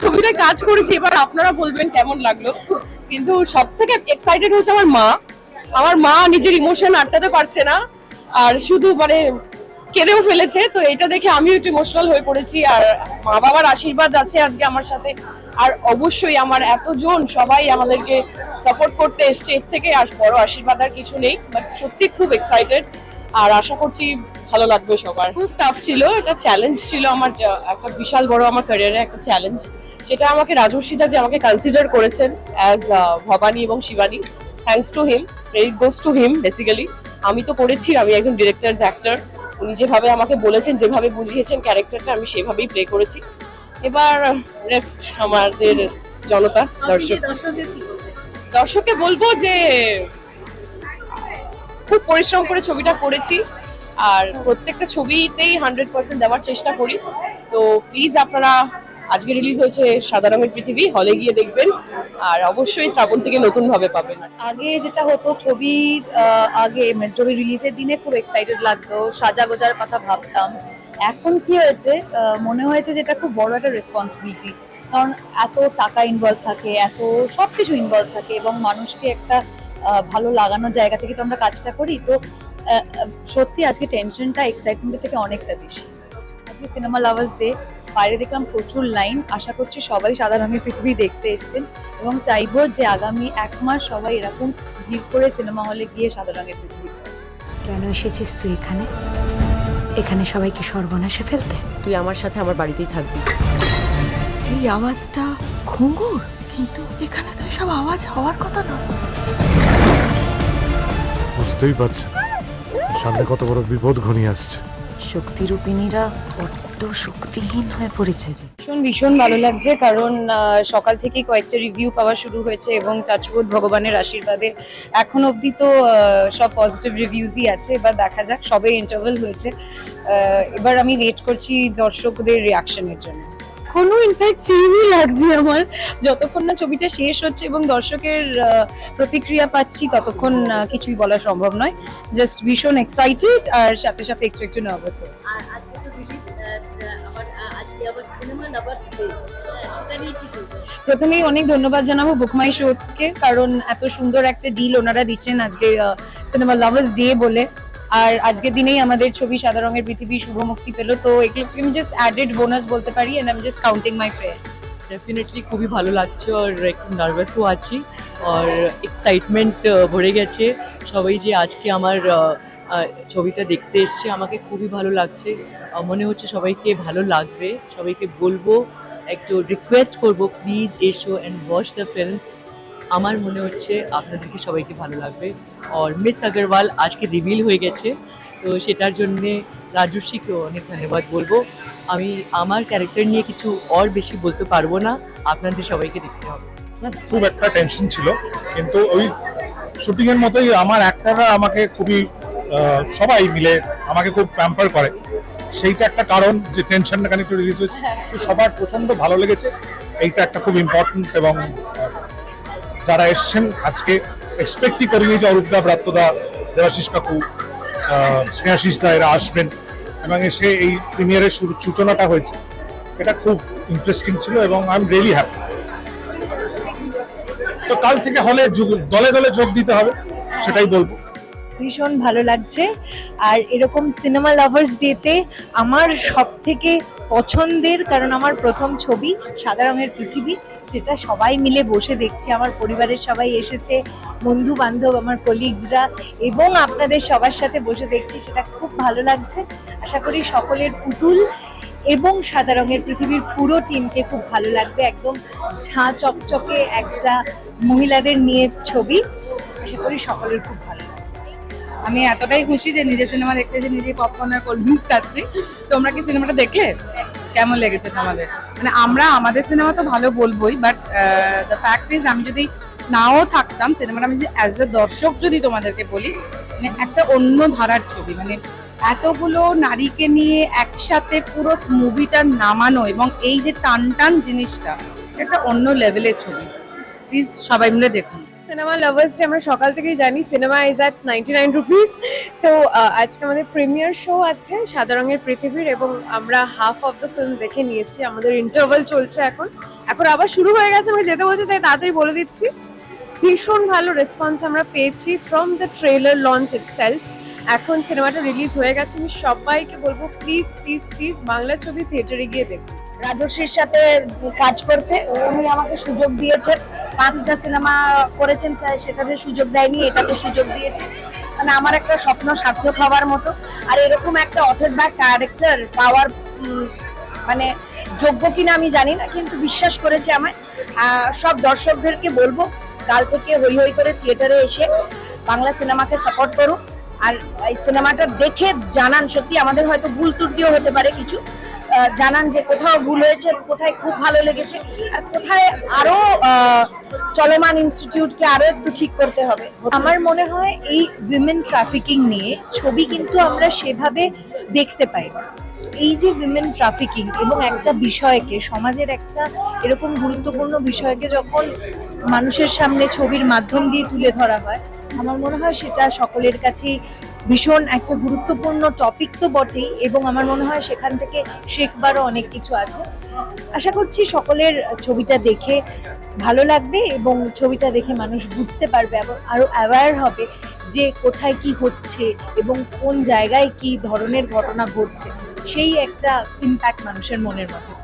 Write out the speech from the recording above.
ছবিতে কাজ করেছি, এবার আপনারা বলবেন কেমন লাগল? কিন্তু সব থেকে এক্সাইটেড হচ্ছে আমার মা। আমার মা নিজের ইমোশন আটকাতে পারছে না, আর শুধু মানে কেঁদেও ফেলেছে। তো এটা দেখে আমিও একটু ইমোশনাল হয়ে পড়েছি, আর মা বাবার আশীর্বাদ আছে আজকে আমার সাথে। আর অবশ্যই আমার এতজন সবাই আমাদেরকে সাপোর্ট করতে এসছে, এর থেকে আর বড় আশীর্বাদ আর কিছু নেই বাট সত্যি খুব এক্সাইটেড আর আশা করছি ভালো লাগবে সবার। খুব টাফ ছিল এটা চ্যালেঞ্জ ছিল আমার একটা বিশাল বড় আমার ক্যারিয়ারে একটা চ্যালেঞ্জ সেটা আমাকে রাজস্বীদা যে আমাকে কনসিডার করেছেন অ্যাজ ভবানী এবং Shivani thanks to him credit goes to him basically আমি তো করেছি আমি একজন ডিরেক্টরস অ্যাক্টর উনি যেভাবে আমাকে বলেছেন যেভাবে বুঝিয়েছেন ক্যারেক্টারটা আমি সেভাবেই প্লে করেছি। এবার রেস্ট আমাদের জনতা দর্শক। দর্শককে বলব যে খুব পরিশ্রম করে ছবিটা করেছি আর প্রত্যেকটা ছবিতেই হান্ড্রেড পার্সেন্ট দেওয়ার চেষ্টা করি। তো প্লিজ আপনারা, আজকে রিলিজ হয়েছে সাদা রঙের পৃথিবী হলে গিয়ে দেখবেন। আর অবশ্যই শ্রাবণ থেকে নতুন ভাবে পাবেন। আগে যেটা হতো, ছবির আগে ছবি রিলিজের দিনে খুব এক্সাইটেড লাগতো সাজা গোজার কথা ভাবতাম। এখন কি হয়েছে মনে হয়েছে যেটা খুব বড় একটা রেসপন্সিবিলিটি কারণ এত টাকা ইনভলভ থাকে, এত সব কিছু ইনভলভ থাকে এবং মানুষকে একটা ভালো লাগানোর জায়গা থেকে তো আমরা কাজটা করি। তো সত্যি আজকে টেনশনটা এক্সাইটমেন্টের থেকে অনেকটা বেশি। আজকে সিনেমা লাভার্স ডে বাইরে দেখলাম প্রচুর লাইন আশা করছি সবাই সাদা রঙের পৃথিবী দেখতে এসেছেন এবং চাইব যে আগামী এক মাস সবাই এরকম ভিড় করে সিনেমা হলে গিয়ে সাদা রঙের পৃথিবী কেন এসেছিস তুই এখানে? এখানে সবাইকে সর্বনাশে ফেলতে? তুই আমার সাথে আমার বাড়িতেই থাকবি। এই আওয়াজটা ঘুঙুর কিন্তু এখানে তো সব আওয়াজ হওয়ার কথা না। বুঝতেই পারছেন। সামনে কত বড় বিপদ ঘনিয়ে আসছে। শক্তিরূপিণীরা বড্ড শক্তিহীন হয়ে পড়েছে যে। ভীষণ ভীষণ ভালো লাগছে কারণ আহ, সকাল থেকেই কয়েকটা রিভিউ পাওয়া শুরু হয়েছে এবং টাচউড ভগবানের আশীর্বাদে এখন অবধি তো আহ, সব পজিটিভ রিভিউজই আছে এবার দেখা যাক সবে ইন্টারভেল হয়েছে। আহ, এবার আমি ওয়েট করছি দর্শকদের রিয়াকশনের জন্য। এখনও ইনফ্যাক্ট সেমই লাগছে আমার। যতক্ষণ না ছবিটা শেষ হচ্ছে এবং দর্শকের প্রতিক্রিয়া পাচ্ছি ততক্ষণ কিছুই বলা সম্ভব নয়। জাস্ট ভীষণ এক্সাইটেড আর সাথে সাথে একটু একটু নার্ভাস প্রথমেই অনেক ধন্যবাদ জানাব বুকমাই শোকে কারণ এত সুন্দর একটা ডিল ওনারা দিচ্ছেন আজকে সিনেমা লাভার্স ডে বলে। আর আজকের দিনেই আমাদের ছবি সাদা রঙের পৃথিবী শুভ মুক্তি পেল। তো এগুলো আমি জাস্ট অ্যাডেড বোনাস বলতে পারি and I am just counting my prayers definitely খুবই ভালো লাগছে আর একটু নার্ভাসও আছি আর এক্সাইটমেন্ট ভরে গেছে। সবাই যে আজকে আমার ছবিটা দেখতে এসছে, আমাকে খুবই ভালো লাগছে। মনে হচ্ছে সবাইকে ভালো লাগবে। সবাইকে বলব, একটু রিকোয়েস্ট করব প্লিজ এসো অ্যান্ড ওয়াচ দ্য ফিল্ম আমার মনে হচ্ছে আপনাদেরকে সবাইকে ভালো লাগবে। আর মিস আগরওয়াল আজকে রিভিল হয়ে গেছে, তো সেটার জন্যে রাজস্বীকে অনেক ধন্যবাদ বলব। আমি আমার ক্যারেক্টার নিয়ে কিছু আর বেশি বলতে পারব না, আপনাদের সবাইকে দেখতে হবে। খুব একটা টেনশন ছিল, কিন্তু ওই শুটিং এর মতোই আমার অ্যাক্টাররা আমাকে খুবই সবাই মিলে আমাকে খুব প্যাম্পার করে। সেইটা একটা কারণ যে টেনশনটা খানিক একটু রিলিজ হয়েছে। সবার প্রচণ্ড ভালো লেগেছে। এইটা একটা খুব ইম্পর্টেন্ট এবং যারা এসছেন, আজকে এক্সপেক্টই করিনি যে অরূপদা ব্রাত্যদা দেবাশিস কাকু স্নেহাশিস দা এরা আসবেন এবং এসে এই প্রিমিয়ারের শুরু সূচনাটা হয়েছে। এটা খুব ইন্টারেস্টিং ছিল এবং আই এম রিয়েলি হ্যাপি তো কাল থেকে হলে দলে দলে যোগ দিতে হবে, সেটাই বলব। ভীষণ ভালো লাগছে। আর এরকম সিনেমা লাভার্স ডেতে আমার সব থেকে পছন্দের, কারণ আমার প্রথম ছবি সাদা রঙের পৃথিবী সেটা সবাই মিলে বসে দেখছি, আমার পরিবারের সবাই এসেছে বন্ধু বান্ধব আমার কলিগসরা এবং আপনাদের সবার সাথে বসে দেখছি, সেটা খুব ভালো লাগছে। আশা করি সকলের পুতুল এবং সাদা রঙের পৃথিবীর পুরো টিমকে খুব ভালো লাগবে। একদম ঝাঁ চকচকে একটা মহিলাদের নিয়ে ছবি। আশা করি সকলের খুব ভালো আমি এতটাই খুশি যে নিজের সিনেমা দেখতে এসে নিজে পপকর্ন আর কোল্ড ড্রিঙ্কস খাচ্ছি। তোমরা কি সিনেমাটা দেখলে? কেমন লেগেছে তোমাদের? মানে আমরা, আমাদের সিনেমা তো ভালো বলবোই বাট দ্য ফ্যাক্ট ইজ আমি যদি নাও থাকতাম সিনেমাটা আমি অ্যাজ এ দর্শক যদি তোমাদেরকে বলি মানে একটা অন্য ধারার ছবি মানে এতগুলো নারীকে নিয়ে একসাথে পুরো মুভিটা নামানো এবং এই যে টান টান জিনিসটা একটা অন্য লেভেলের ছবি। প্লিজ সবাই মিলে দেখুন। সিনেমা লাভার্স আমরা সকাল থেকেই জানি cinema is at ninety nine rupees তো আজকে আমাদের প্রিমিয়ার শো আছে সাদা রঙের পৃথিবীর এবং আমরা হাফ অফ দ্য ফিল্ম দেখে নিয়েছি। আমাদের ইন্টারভাল চলছে এখন। এখন আবার শুরু হয়ে গেছে আমি যেতে বলছি, তাই তাড়াতাড়ি বলে দিচ্ছি। ভীষণ ভালো রেসপন্স আমরা পেয়েছি from the trailer launch itself এখন সিনেমাটা রিলিজ হয়ে গেছে। আমি সবাইকে বলব প্লিজ প্লিজ প্লিজ বাংলা ছবি থিয়েটারে গিয়ে দেখুন। রাজশ্রীর সাথে কাজ করতে উনি আমাকে সুযোগ দিয়েছেন। পাঁচটা সিনেমা করেছেন সেটাতে সুযোগ দেয়নি, এটাতে সুযোগ দিয়েছে। মানে আমার একটা স্বপ্ন সার্থক হওয়ার মতো। আর এরকম একটা অথর বা ক্যারেক্টার পাওয়ার মানে যোগ্য কিনা আমি জানি না, কিন্তু বিশ্বাস করেছে আমায়। সব দর্শকদেরকে বলব, কাল থেকে হই হই করে থিয়েটারে এসে বাংলা সিনেমাকে সাপোর্ট করুন। আর এই সিনেমাটা দেখে জানান সত্যি, আমাদের হয়তো ভুল ত্রুটিও হতে পারে কিছু। জানান যে কোথাও ভুল হয়েছে কোথায় খুব ভালো লেগেছে আর কোথায় আরও আহ, চলমান ইনস্টিটিউটকে আরও একটু ঠিক করতে হবে আমার মনে হয় এই উইমেন ট্রাফিকিং নিয়ে ছবি কিন্তু আমরা সেভাবে দেখতে পাই। এই যে উইমেন ট্রাফিকিং এবং একটা বিষয়কে সমাজের একটা এরকম গুরুত্বপূর্ণ বিষয়কে যখন মানুষের সামনে ছবির মাধ্যম দিয়ে তুলে ধরা হয় আমার মনে হয় সেটা সকলের কাছেই ভীষণ একটা গুরুত্বপূর্ণ টপিক তো বটেই এবং আমার মনে হয় সেখান থেকে শেখবারও অনেক কিছু আছে। আশা করছি সকলের ছবিটা দেখে ভালো লাগবে এবং ছবিটা দেখে মানুষ বুঝতে পারবে এবং আরও অ্যাওয়্যার হবে যে কোথায় কি হচ্ছে এবং কোন জায়গায় কি ধরনের ঘটনা ঘটছে। সেই একটা ইম্প্যাক্ট মানুষের মনের মধ্যে।